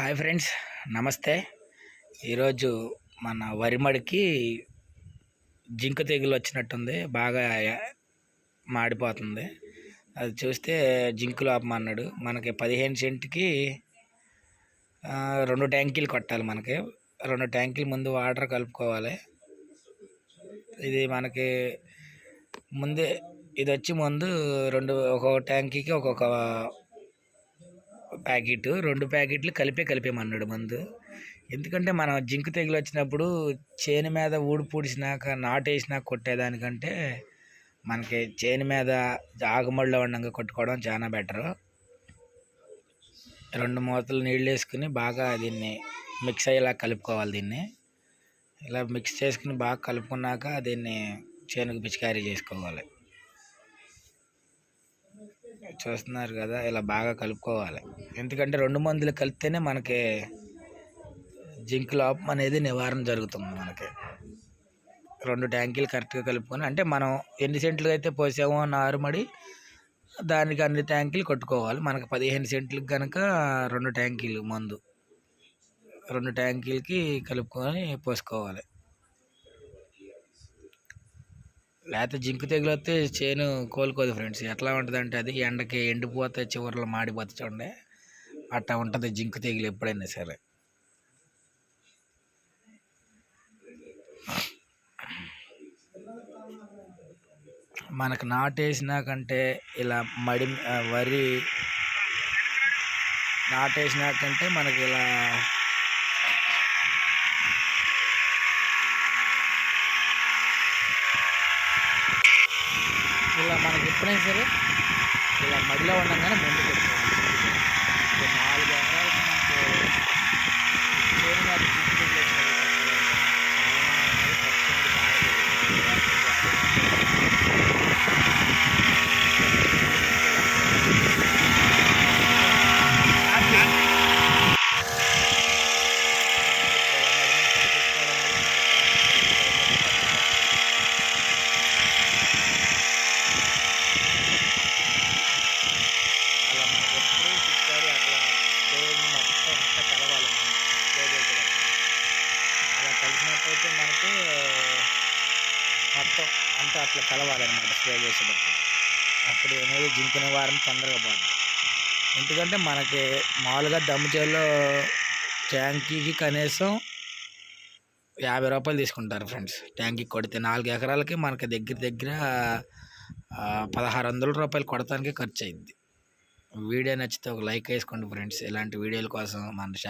Hi friends నమస్తే. ఈరోజు మన వరిమడికి జింక తెగులు వచ్చినట్టుంది బాగా మాడిపోతుంది. అది చూస్తే జింకులు ఆపమన్నాడు మనకి పదిహేను సెంట్కి రెండు ట్యాంకీలు కొట్టాలి మనకి. రెండు ట్యాంకీలు ముందు వాటర్ కలుపుకోవాలి. ఇది మనకి ముందే ఇది వచ్చి ముందు రెండు ఒక ట్యాంకీకి ఒక్కొక్క ప్యాకెట్ రెండు ప్యాకెట్లు కలిపే కలిపేమన్నాడు మందు. ఎందుకంటే మనం జింకు తెగులు వచ్చినప్పుడు చేను మీద ఊడి పూడిసినాక నాటేసినాక కొట్టేదానికంటే మనకి చేను మీద ఆగుమడిలో ఉండగా కొట్టుకోవడం చాలా బెటరు. రెండు మూతలు నీళ్ళు వేసుకుని బాగా దీన్ని మిక్స్ అయ్యేలా కలుపుకోవాలి దీన్ని. ఇలా మిక్స్ చేసుకుని బాగా కలుపుకున్నాక దీన్ని చేనుకు పిచికారీ చేసుకోవాలి. చూస్తున్నారు కదా ఇలా బాగా కలుపుకోవాలి. ఎందుకంటే రెండు మందులు కలిపితేనే మనకి జింక్ లోపం అనేది నివారణ జరుగుతుంది మనకి. రెండు ట్యాంకీలు కరెక్ట్గా కలుపుకొని అంటే మనం ఎన్ని సెంట్లు అయితే పోసామో నారుమడి దానికి అన్ని ట్యాంకీలు కొట్టుకోవాలి. మనకు పదిహేను సెంట్లకు కనుక రెండు ట్యాంకీలు మందు రెండు ట్యాంకీలకి కలుపుకొని పోసుకోవాలి. లేకపోతే జింకు తెగులు వస్తే చేను కోలుకోదు ఫ్రెండ్స్. ఎట్లా ఉంటుంది అంటే అది ఎండకి ఎండిపోతే చివరిలో మాడిపోతే చూడండి. అట్లా ఉంటుంది జింకు తెగులు ఎప్పుడైనా సరే. మనకు నాటేసినాకంటే ఇలా మడి వరి నాటేసినాకంటే మనకి ఇలా ఇలా మనకి ఎప్పుడైనా సరే ఇలా మడిలో ఉండగానే ముందు పెట్టుకోవాలి ఇప్పుడు నాలుగు ఎకరాలకు మనకు చేను మీద జింకు తెగులు వచ్చినప్పుడు చాలా అనేది పచ్చడి బాగా అలా మనకి ఎప్పుడు పిచికారి అట్లా రోజు మొత్తం అంతా కలవాలి మనం రోజు రోజు అలా మనకి మొత్తం అంతా అట్లా కలవాలన్నమాట స్ప్రే చేసేటప్పుడు. అప్పుడు అనేది జింకిన వారం తొందరగా పోతుంది ఎందుకంటే మనకి మామూలుగా దమ్ము చేలో ట్యాంకీకి కనీసం యాభై రూపాయలు తీసుకుంటారు ఫ్రెండ్స్. ట్యాంకీ కొడితే నాలుగు ఎకరాలకి మనకి దగ్గర దగ్గర పదహారు వందల రూపాయలు కొడటానికి ఖర్చు అయింది వీడియో నచ్చితే ఒక లైక్ వేసుకోండి ఫ్రెండ్స్. ఇలాంటి వీడియోల కోసం మన ఛానల్